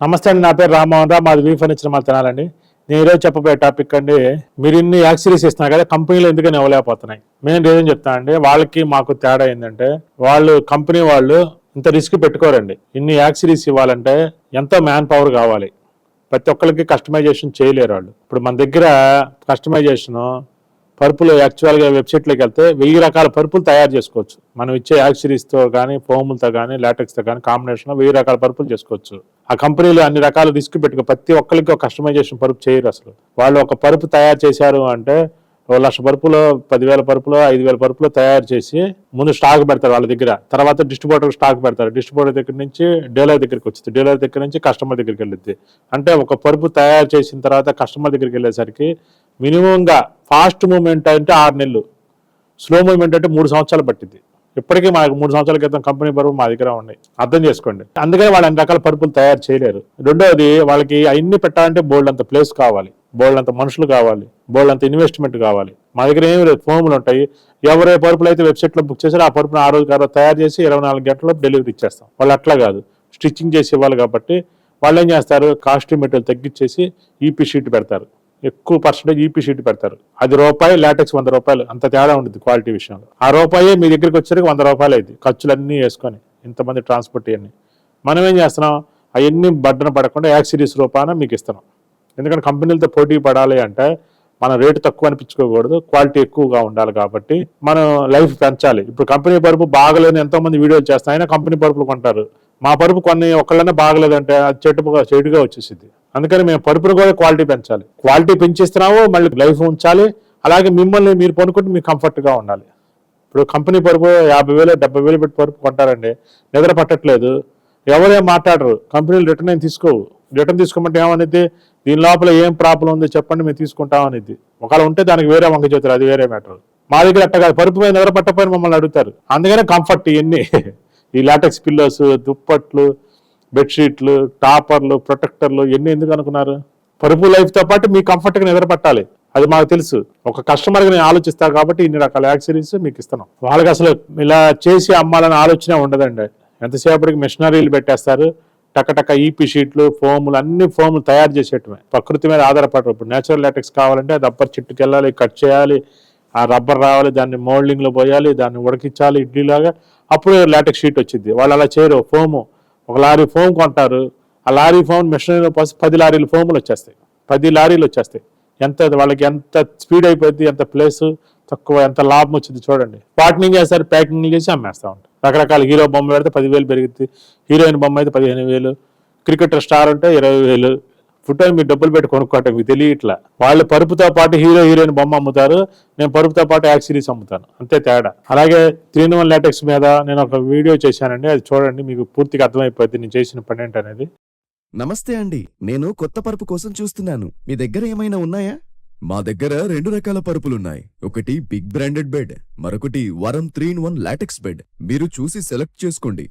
నమస్తే అండి నా పేరు రామ్మోహన్ రావు మాది వీ ఫర్నిచర్ మా తినాలండి. నేను ఈరోజు చెప్పబోయే టాపిక్ అండి మీరు ఇన్ని యాక్సిరీస్ ఇస్తున్నారు కదా కంపెనీలు ఎందుకని ఇవ్వలేకపోతున్నాయి? మెయిన్ రీజన్ చెప్తాను అండి వాళ్ళకి మాకు తేడా ఏంటంటే వాళ్ళు కంపెనీ వాళ్ళు ఇంత రిస్క్ పెట్టుకోరండి. ఇన్ని యాక్సిరీస్ ఇవ్వాలంటే ఎంతో మ్యాన్ పవర్ కావాలి? ప్రతి ఒక్కరికి కస్టమైజేషన్ చేయలేరు వాళ్ళు. ఇప్పుడు మన దగ్గర కస్టమైజేషన్ పరుపులు యాక్చువల్గా వెబ్సైట్లోకి వెళ్తే వెయ్యి రకాల పరుపులు తయారు చేసుకోవచ్చు. మనం ఇచ్చే యాక్సిరీస్తో కానీ ఫోములతో కానీ లాటెక్స్తో కానీ కాంబినేషన్లో వెయ్యి రకాల పరుపులు చేసుకోవచ్చు. ఆ కంపెనీలు అన్ని రకాల రిస్క్ పెట్టుకో ప్రతి ఒక్కరికి ఒక కస్టమైజేషన్ పరుపు చేయరు అసలు. వాళ్ళు ఒక పరుపు తయారు చేశారు అంటే ఓ లక్ష పరుపులో పదివేల పరుపులో ఐదు వేల పరుపులో తయారు చేసి ముందు స్టాక్ పెడతారు వాళ్ళ దగ్గర. తర్వాత డిస్ట్రిబ్యూటర్ స్టాక్ పెడతారు. డిస్ట్రిబ్యూటర్ దగ్గర నుంచి డీలర్ దగ్గరికి వచ్చింది. డీలర్ దగ్గర నుంచి కస్టమర్ దగ్గరికి వెళ్ళిద్ది. అంటే ఒక పరుపు తయారు చేసిన తర్వాత కస్టమర్ దగ్గరికి వెళ్ళేసరికి మినిమంగా ఫాస్ట్ మూమెంట్ అంటే ఆరు నెలలు. స్లో మూమెంట్ అంటే మూడు సంవత్సరాలు పట్టింది ఇప్పటికీ మాకు మూడు సంవత్సరాల క్రితం కంపెనీ పరుపు మా దగ్గర ఉన్నాయి. అర్థం చేసుకోండి. అందుకని వాళ్ళు అన్ని రకాల పరుపులు తయారు చేయలేరు. రెండోది వాళ్ళకి అవన్నీ పెట్టాలంటే బోల్డ్ అంత ప్లేస్ కావాలి. బోల్డ్ అంత మనుషులు కావాలి. బోల్డ్ అంత ఇన్వెస్ట్మెంట్ కావాలి. మా దగ్గర ఏమి లేదు. ఫోములు ఉంటాయి. ఎవరే పరుపులు అయితే వెబ్సైట్లో బుక్ చేసారో ఆ పరుపును ఆ రోజు ఆ తయారు చేసి ఇరవై నాలుగు గంటల్లో డెలివరీ ఇచ్చేస్తాం. వాళ్ళు అట్లా కాదు. స్టిచ్చింగ్ చేసి ఇవ్వాలి కాబట్టి వాళ్ళు ఏం చేస్తారు? కాస్ట్యూమ్ మెటీరియల్ తగ్గించేసి ఈపీ షీట్ పెడతారు. ఎక్కువ పర్సెంటేజ్ ఈపీ షీట్ పెడతారు. అది రూపాయి లాటెక్స్ వంద రూపాయలు. అంత తేడా ఉంటుంది క్వాలిటీ విషయంలో. ఆ రూపాయే మీ దగ్గరికి వచ్చేసరికి వంద రూపాయలు అయింది ఖర్చులన్నీ వేసుకొని ఇంతమంది ట్రాన్స్పోర్ట్ ఇవన్నీ మనం ఏం చేస్తున్నాం? అవన్నీ బడ్డన పడకుండా యాక్సిరీస్ రూపాన మీకు ఇస్తున్నాం. ఎందుకంటే కంపెనీలతో పోటీ పడాలి అంటే మన రేటు తక్కువ అనిపించుకోకూడదు. క్వాలిటీ ఎక్కువగా ఉండాలి కాబట్టి మనం లైఫ్ పెంచాలి. ఇప్పుడు కంపెనీ పరుపు బాగలేని ఎంతోమంది వీడియోలు చేస్తాయి అయినా కంపెనీ పరుపులు కొంటారు. మా పరుపు కొన్ని ఒకళ్ళనే బాగలేదంటే అది చెట్టుగా చెడుగా వచ్చేసింది అందుకని మేము పరుపును కూడా క్వాలిటీ పెంచాలి. క్వాలిటీ పెంచిస్తున్నాము మళ్ళీ లైఫ్ ఉంచాలి. అలాగే మిమ్మల్ని మీరు పనుకుంటే మీకు కంఫర్ట్గా ఉండాలి. ఇప్పుడు కంపెనీ పరుపు యాభై వేలు డెబ్బై వేలు పెట్టి పరుపు కొంటారండి. నిద్ర పట్టట్లేదు. ఎవరేం మాట్లాడరు. కంపెనీలు రిటర్న్ ఏం తీసుకోవు. రిటర్న్ తీసుకోమంటే ఏమనేది దీని లోపల ఏం ప్రాబ్లం ఉంది చెప్పండి మేము తీసుకుంటామనేది ఒకవేళ ఉంటే దానికి వేరే వంక చెబుతారు అది వేరే మ్యాటర్. మా దగ్గర అట్ట కాదు. పరుపు మీద నిద్ర పట్టపోయిన మమ్మల్ని అడుగుతారు. అందుకనే కంఫర్ట్ ఇవన్నీ. ఈ లాటెక్స్ పిల్లోస్ దుప్పట్లు బెడ్షీట్లు టాపర్లు ప్రొటెక్టర్లు ఇవన్నీ ఎందుకు అనుకున్నారు? పరుపు లైఫ్తో పాటు మీ కంఫర్ట్గా నిద్రపట్టాలి అది మాకు తెలుసు. ఒక కస్టమర్గా నేను ఆలోచిస్తాను కాబట్టి ఇన్ని రకాల యాక్సరీస్ మీకు ఇస్తున్నాం. వాళ్ళకి అసలు ఇలా చేసి అమ్మాలని ఆలోచన ఉండదండి. ఎంతసేపటికి మిషనరీలు పెట్టేస్తారు. టకటక ఈపీ షీట్లు ఫోములు అన్ని ఫోములు తయారు చేసేటమే. ప్రకృతి మీద ఆధారపడరు. ఇప్పుడు నేచురల్ లాటెక్స్ కావాలంటే రబ్బర్ చెట్టుకి వెళ్ళాలి కట్ చేయాలి. ఆ రబ్బర్ రావాలి దాన్ని మోల్డింగ్లో పోయాలి దాన్ని ఉడకించాలి ఇడ్లీలాగా అప్పుడు లాటెక్స్ షీట్ వచ్చింది. వాళ్ళు అలా చేయరు. ఫోము ఒక లారీ ఫోమ్ కొంటారు. ఆ లారీ ఫోమ్ మిషనరీలో పది లారీలు ఫోములు వచ్చేస్తాయి. పది లారీలు వచ్చేస్తాయి. ఎంత వాళ్ళకి ఎంత స్పీడ్ అయిపోద్ది ఎంత ప్లేస్ తక్కువ ఎంత లాభం వచ్చింది చూడండి. వాటిని ఏం చేస్తారు ప్యాకింగ్ చేసి అమ్మేస్తూ ఉంటారు. రకరకాల హీరో బొమ్మ పెడితే పదివేలు పెరుగుద్ది. హీరోయిన్ బొమ్మ అయితే పదిహేను వేలు. క్రికెటర్ స్టార్ ఉంటే ఇరవై వేలు. ఫుట్ మీరు డబ్బులు పెట్టి కొనుక్కోవటం మీకు తెలియట్లా. వాళ్ళు పరుపుతో పాటు హీరో హీరోయిన్ బొమ్మ అమ్ముతారు. నేను పరుపుతో పాటు యాక్ సిరీస్ అమ్ముతాను. అంతే తేడా. అలాగే త్రీ ఇన్ వన్ లాటెక్స్ మీద నేను ఒక వీడియో చేశానండి. అది చూడండి మీకు పూర్తిగా అర్థమైపోద్ది నేను చేసిన పని ఏంటనేది. నమస్తే అండి. నేను కొత్త పరుపు కోసం చూస్తున్నాను. మీ దగ్గర ఏమైనా ఉన్నాయా? మా దగ్గర రెండు రకాల పరుపులున్నాయి. ఒకటి బిగ్ బ్రాండెడ్ బెడ్ మరొకటి Varam three in one latex bed మీరు చూసి సెలెక్ట్ చేసుకోండి.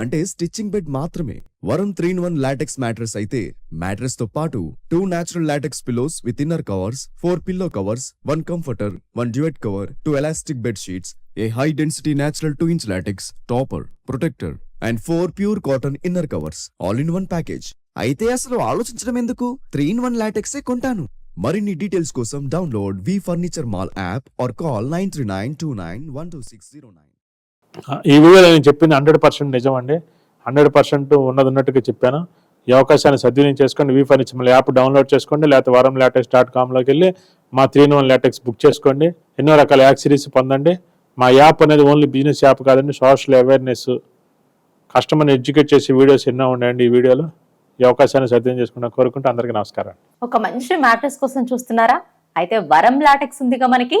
అంటే స్టిచ్చింగ్ బెడ్ మాత్రమే. Varam three in one latex mattress అయితే మ్యాట్రెస్తో పాటు two natural latex pillows with inner covers four pillow covers one comforter one duvet cover two elastic bed sheets a high density natural two inch latex topper protector and four pure cotton inner covers all in one package. అయితే అసలు ఆలోచించడం ఎందుకు? Three in one లాటెక్సే కొంటాను. మరిన్ని details కోసం download V furniture mall app or call nine three nine two nine one two six zero nine. ఈ వీడియోలో నేను చెప్పింది హండ్రెడ్ పర్సెంట్ నిజం అండి. హండ్రెడ్ పర్సెంట్ ఉన్నది ఉన్నట్టుగా చెప్పాను. ఈ అవకాశాన్ని సద్వినియోగం చేసుకోండి. వీ ఫర్నిచర్ మళ్ళీ యాప్ డౌన్లోడ్ చేసుకోండి. లేకపోతే వరం లాటెక్స్ డాట్ కామ్లోకి వెళ్ళి మా త్రీ వన్ లాటెక్స్ బుక్ చేసుకోండి. ఎన్నో రకాల యాక్సిరీస్ పొందండి. మా యాప్ అనేది ఓన్లీ బిజినెస్ యాప్ కాదండి. సోషల్ అవేర్నెస్ కస్టమర్ని ఎడ్యుకేట్ చేసే వీడియోస్ ఎన్నో ఉన్నాయండి ఈ వీడియోలో. ఈ అవకాశాన్ని సద్వినియోగం చేసుకుంటా కోరుకుంటూ అందరికీ నమస్కారం. ఒక మంచి మ్యాటర్స్ కోసం చూస్తున్నారా? అయితే వరం లాటెక్స్ ఉందిగా మనకి.